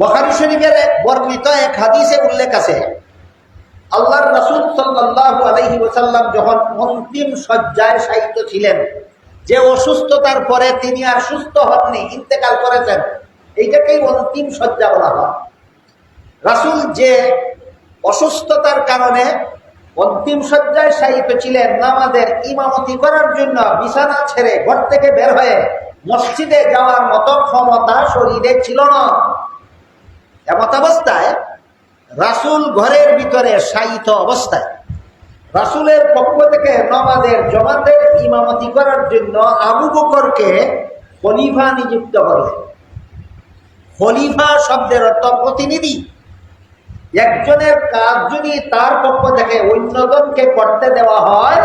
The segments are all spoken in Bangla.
বখারি শরীফের বর্ণিত এক হাদিসে উল্লেখ আছে। আল্লাহর রসুল সাল্লাল্লাহু আলাইহি ওয়াসাল্লাম যখন অন্তিম শয্যায় শায়িত ছিলেন, যে অসুস্থতার পরে তিনি আর সুস্থ হননি, ইন্তেকাল করেছেন, এইটাকেই অন্তিম শয্যা বলা হয়। রাসূল যে অসুস্থতার কারণে অন্তিম শয্যায় শায়িত ছিলেন, নামাজের ইমামতি করার জন্য বিছানা ছেড়ে ঘর থেকে বের হয়ে মসজিদে যাওয়ার মতো ক্ষমতা শরীরে ছিল না। এমত অবস্থায় রাসূল ঘরের ভিতরে শায়িত অবস্থায়। রাসুলের পক্ষ থেকে নমাজের জমাতের ইমামতি করার জন্য আবু বকরকে খলিফা নিযুক্ত করলেন। খলিফা শব্দের অর্থ প্রতিনিধি। একজনের কাজ যদি তার পক্ষ থেকে অন্যজনকে করতে দেওয়া হয়,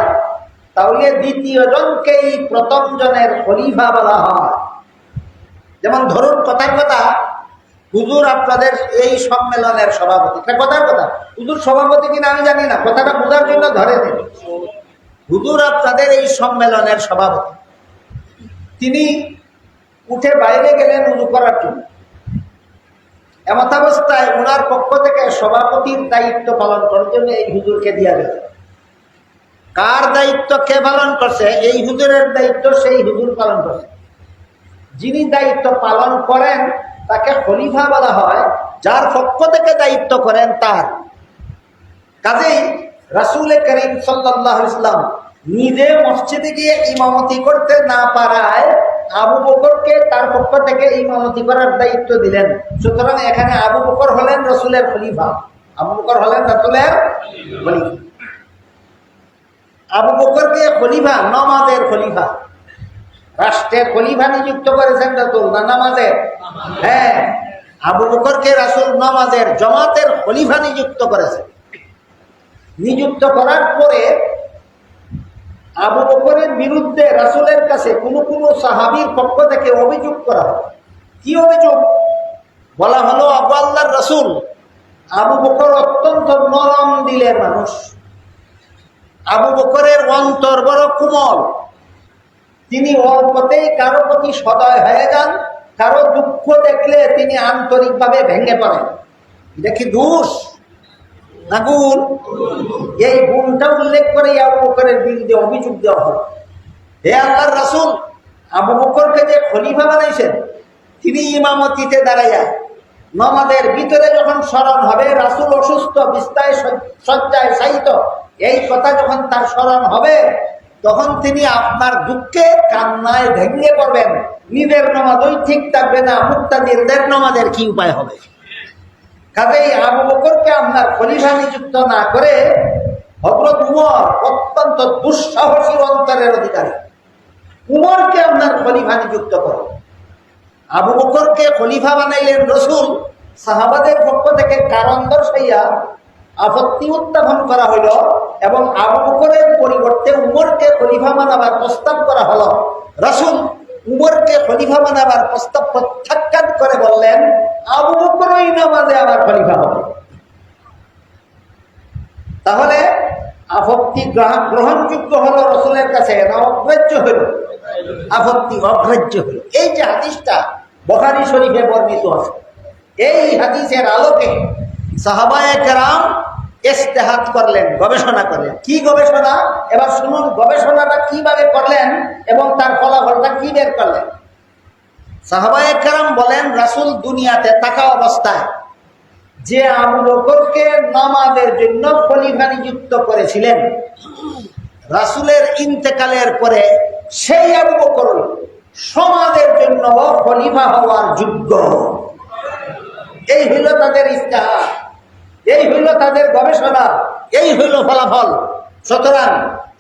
তাহলে দ্বিতীয় জনকেই প্রথম জনের খলিফা বলা হয়। যেমন ধরুন কথার কথা হুজুর আপনাদের এই সম্মেলনের সভাপতি। এটা কথার কথা। হুজুর সভাপতি কিনা আমি জানি না, কথাটা বোঝার জন্য ধরে নেন হুজুর আপনাদের এই সম্মেলনের সভাপতি। তিনি উঠে বাইরে গেলেন উজু করার জন্য। এমতাবস্থায় ওনার পক্ষ থেকে সভাপতির দায়িত্ব পালন করার জন্য এই হুজুরকে দিয়া গেল। কার দায়িত্ব কে পালন করছে? এই হুজুরের দায়িত্ব সেই হুজুর পালন করছে। যিনি দায়িত্ব পালন করেন তাকে খলিফা বলা হয়, যার পক্ষ থেকে দায়িত্ব করেন তার। কাজেই রাসুল করিম সাল্লাহ ইসলাম নিজে মসজিদে গিয়ে ইমামতি করতে না পারায় আবু বকরকে তার পক্ষ থেকে ইমামতি করার দায়িত্ব দিলেন। সুতরাং এখানে আবু বকর হলেন রসুলের খলিফা। আবু বকর হলেন রসুলের আবু বকরকে খলিফা, নমাজের খলিফা। রাষ্ট্রের খলিফা নিযুক্ত করেছেন রাসুল, না নামাজের? হ্যাঁ আবু বকরকে রাসুল নামাজের জমাতের খলিফা নিযুক্ত করেছেন নিযুক্ত করার পরে আবু বকরের বিরুদ্ধে রাসুলের কাছে কোন কোন সাহাবির পক্ষ থেকে অভিযোগ করা হয়। কি অভিযোগ? বলা হলো, আবু আল্লাহর রাসুল, আবু বকর অত্যন্ত নরম দিলের মানুষ। আবু বকরের অন্তর বড় কোমল। তিনি অল্পতেই কারও প্রতি সদয় হয়ে যান। কারও দুঃখ দেখলে তিনি আন্তরিকভাবে ভেঙে পড়েন। এটা কি দোষ? না গুণ? এই গুণটা উল্লেখ করে আবু বিরুদ্ধে অভিযোগ দেওয়া হল। হে আল্লাহর রাসুল, আবু বকরকে যে খলিফা বানাইছেন, তিনি ইমামতিতে দাঁড়াইয়া নমাদের ভিতরে যখন স্মরণ হবে, রাসুল অসুস্থ, বিস্তায় সজ্জায় সাহিত এই কথা যখন তার স্মরণ হবে তখন তিনি আপনার দুঃখে কান্নায় ভেঙে পড়বেন। নিজের নমাজই ঠিক থাকবে না মুক্তাদিরদের নমাজের কি উপায় হবে? কাজেই আবু বকরকে আপনার খলিফা নিযুক্ত না করে হজরত উমর অত্যন্ত দুঃসাহসী অন্তরের অধিকারী। উমরকে আপনার খলিফা নিযুক্ত করো আবু বকরকে খলিফা বানাইলেন রসুল। সাহাবাদের পক্ষ থেকে কারণ দর্শাইয়া আপত্তি উত্থাপন করা হইল এবং আবু বকরের পরিবর্তে উমরকে খলিফা মানাবার প্রস্তাব করা হলো। রসুল উমরকে খলিফা বানাবার প্রস্তাব প্রত্যাখ্যান করে বললেন, আবু বকরই নামাজে আমার খলিফা হবে। তাহলে আপত্তি গ্রহণযোগ্য হলো রসুলের কাছে না অগ্রাহ্য হইল? আপত্তি অগ্রাহ্য হইল। এই যে হাদিসটা বখারি শরীফে বর্ণিত আছে। এই হাদিসের আলোকে সাহাবায় কেরাম ইস্তেহাত করলেন, গবেষণা করলেন। কি গবেষণা? এবার শুনুন, গবেষণাটা কীভাবে করলেন এবং তার ফলাফলটা কি বের করলেন? সাহাবায় কেরাম বলেন, রাসুল দুনিয়াতে থাকা অবস্থায় যে আবু নামাজের জন্য খলিফা নিযুক্ত করেছিলেন, রাসুলের ইন্তেকালের পরে সেই আবু সমাজের জন্য খলিফা হওয়ার যোগ্য। এই হইল তাদের ইস্তেহার এই হইল তাদের গবেষণা, এই হইল ফলাফল। সুতরাং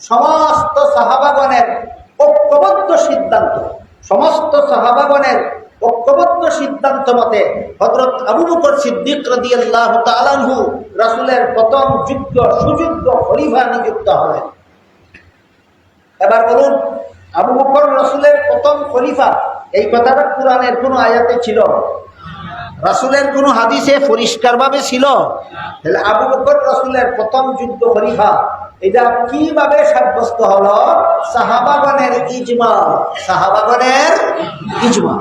সমস্ত সাহাবাগণের ঐক্যবদ্ধ সিদ্ধান্ত, সমস্ত সাহাবাগণের ঐক্যবদ্ধ সিদ্ধান্ত মতে হজরত আবু বকর সিদ্দিক রদিয়াল্লাহ তালানহু রাসুলের প্রথম যোগ্য, সুযোগ্য খলিফা নিযুক্ত হলেন। এবার বলুন, আবু বকর রসুলের প্রথম খলিফা, এই কথাটা কোরআনের কোনো আয়াতে ছিল? রাসুলের কোন হাদিসে পরিষ্কারভাবে ছিল? তাহলে আবু বকর রাসুলের প্রথম যুদ্ধ খলিফা, এটা কীভাবে সাব্যস্ত হলো? সাহাবাগণের ইজমা সাহাবাগণের ইজমা।